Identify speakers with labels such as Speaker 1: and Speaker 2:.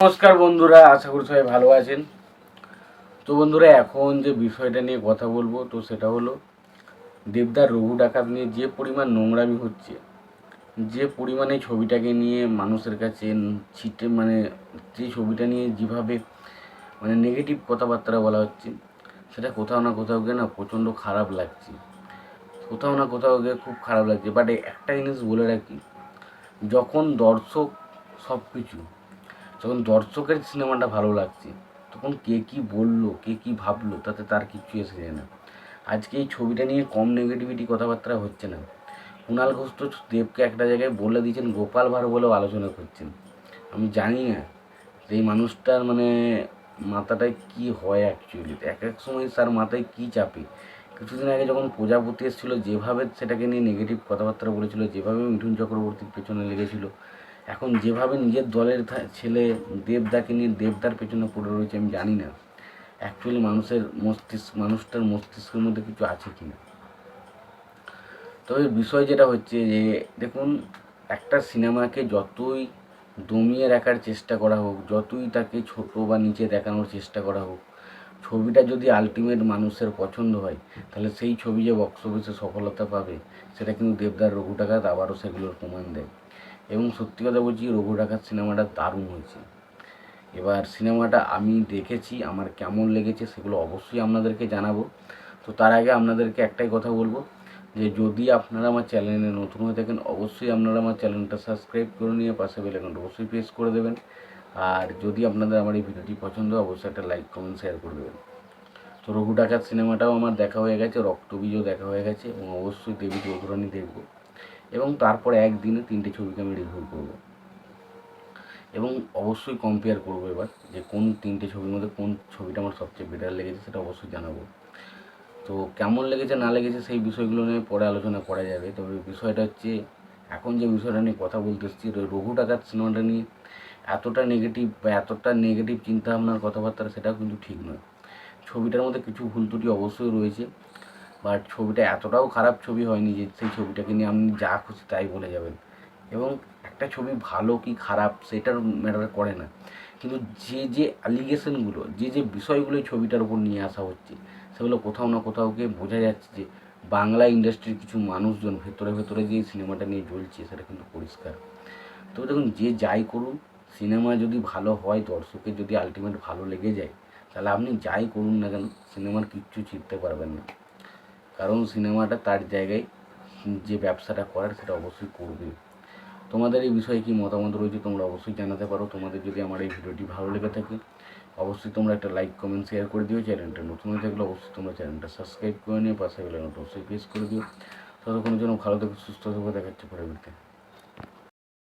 Speaker 1: নমস্কার বন্ধুরা, আশা করি সবাই ভালো আছেন। তো বন্ধুরা, এখন যে বিষয়টা নিয়ে কথা বলব, তো সেটা হলো দেবদার রঘু ডাকাত নিয়ে যে পরিমাণ নোংরামি হচ্ছে, যে পরিমাণে ছবিটাকে নিয়ে মানুষের কাছে ছিটে মানে যে ছবিটা নিয়ে যেভাবে মানে নেগেটিভ কথাবার্তা বলা হচ্ছে, সেটা কোথাও না কোথাও গিয়ে না প্রচণ্ড খারাপ লাগছে। কোথাও না কোথাও গিয়ে খুব খারাপ লাগছে। বাট একটা জিনিস বলে রাখি, যখন দর্শক সব কিছু যখন দর্শকের সিনেমাটা ভালো লাগছে, তখন কে কি বলল, কে কি ভাবলো, তাতে তার কিচ্ছু এসে যায় না। আজকে এই ছবিটা নিয়ে কম নেগেটিভিটি কথাবার্তা হচ্ছে না। কুণাল ঘোষ তো দেবকে একটা জায়গায় বলে দিয়েছেন, গোপাল ভাঁড় বলেও আলোচনা করছেন। আমি জানি না এই মানুষটার মানে মাথাটায় কি হয় অ্যাকচুয়ালি এক এক সময় তার মাথায় কি চাপে। কিছুদিন আগে যখন প্রজাপতি এসেছিল, যেভাবে সেটাকে নিয়ে নেগেটিভ কথাবার্তা বলেছিল, যেভাবে মিঠুন চক্রবর্তীর পেছনে লেগেছিল এখন যেভাবে নিজের দলের ছেলে দেবদাকে নিয়ে দেবদার পেছনে পড়ে রয়েছে, আমি জানি না। অ্যাকচুয়ালি মানুষের মস্তিষ্ক, মানুষটার মস্তিষ্কের মধ্যে কিছু আছে কি না তবে বিষয় যেটা হচ্ছে যে, দেখুন, একটা সিনেমাকে যতই দমিয়ে রাখার চেষ্টা করা হোক, যতই তাকে ছোট বা নিচে দেখানোর চেষ্টা করা হোক, ছবিটা যদি আলটিমেট মানুষের পছন্দ হয়, তাহলে সেই ছবি যে বক্স অফিসে সফলতা পাবে, সেটা কিন্তু দেবদার রঘু ডাকাত আবারও সেগুলোর প্রমাণ দেয়। এবং সত্যি কথা বলছি, রঘু ডাকাত সিনেমাটা দারুণ হয়েছে। এবার সিনেমাটা আমি দেখেছি, আমার কেমন লেগেছে সেগুলো অবশ্যই আপনাদেরকে জানাব। তো তার আগে আপনাদেরকে একটাই কথা বলব, যে যদি আপনারা আমার চ্যানেলে নতুন হয়ে থাকেন, অবশ্যই আপনারা আমার চ্যানেলটা সাবস্ক্রাইব করে নিয়ে পাশে বেল আইকনটা অবশ্যই প্রেস করে দেবেন। আর যদি আপনাদের আমার এই ভিডিওটি পছন্দ হয়, অবশ্যই একটা লাইক, কমেন্ট, শেয়ার করে দেবেন। তো রঘু ডাকাত সিনেমাটাও আমার দেখা হয়ে গেছে রক্তবীজও দেখা হয়ে গেছে, এবং অবশ্যই দেবী চৌধুরানী দেখব। এবং তারপরে একদিনে তিনটে ছবিকে আমি রিভিউ করব। এবং অবশ্যই কম্পেয়ার করব এবার যে কোন তিনটে ছবির মধ্যে কোন ছবিটা আমার সবচেয়ে বেটার লেগেছে সেটা অবশ্যই জানাব। তো কেমন লেগেছে, না লেগেছে সেই বিষয়গুলো নিয়ে পরে আলোচনা করা যাবে। তবে বিষয়টা হচ্ছে, এখন যে বিষয়টা নিয়ে কথা বলতে এসেছি রঘু ডাকাত সিনেমাটা নিয়ে এতটা নেগেটিভ বা এতটা নেগেটিভ চিন্তাভাবনার কথাবার্তা সেটাও কিন্তু ঠিক নয়। ছবিটার মধ্যে কিছু ভুল ত্রুটি অবশ্যই রয়েছে। বাট ছবিটা এতটাও খারাপ ছবি হয়নি যে সেই ছবিটাকে নিয়ে আপনি যা খুশি তাই বলে যাবেন। এবং একটা ছবি ভালো কি খারাপ সেটার ম্যাটার করে না। কিন্তু যে যে অ্যালিগেশনগুলো যে যে বিষয়গুলো ছবিটার উপর নিয়ে আসা হচ্ছে, সেগুলো কোথাও না কোথাও গিয়ে বোঝা যাচ্ছে যে বাংলা ইন্ডাস্ট্রির কিছু মানুষজন ভেতরে ভেতরে যে সিনেমাটা নিয়ে জ্বলছে সেটা কিন্তু পরিষ্কার। তো দেখুন, যে যাই করুন, সিনেমা যদি ভালো হয়, দর্শকের যদি আলটিমেট ভালো লেগে যায়, তাহলে আপনি যাই করুন না কেন, সিনেমার কিচ্ছু চিনতে পারবেন না। কারণ সিনেমাটা তার জায়গায় যে ব্যবসাটা করার সেটা অবশ্যই করবে। তোমাদের এই বিষয়ে কি মতামত রয়েছে তোমরা অবশ্যই জানাতে পারো। তোমাদের যদি আমার এই ভিডিওটি ভালো লেগে থাকে, অবশ্যই তোমরা একটা লাইক, কমেন্ট শেয়ার করে দিও। চ্যানেলটা নতুন হয়ে থাকলে অবশ্যই তোমরা চ্যানেলটা সাবস্ক্রাইব করে নিও। পাশে বেলানোটা অবশ্যই প্রেস করে দিও। ততক্ষণের জন্য ভালো থেকে, সুস্থ থাকবে দেখাচ্ছে পরে ভিডিওতে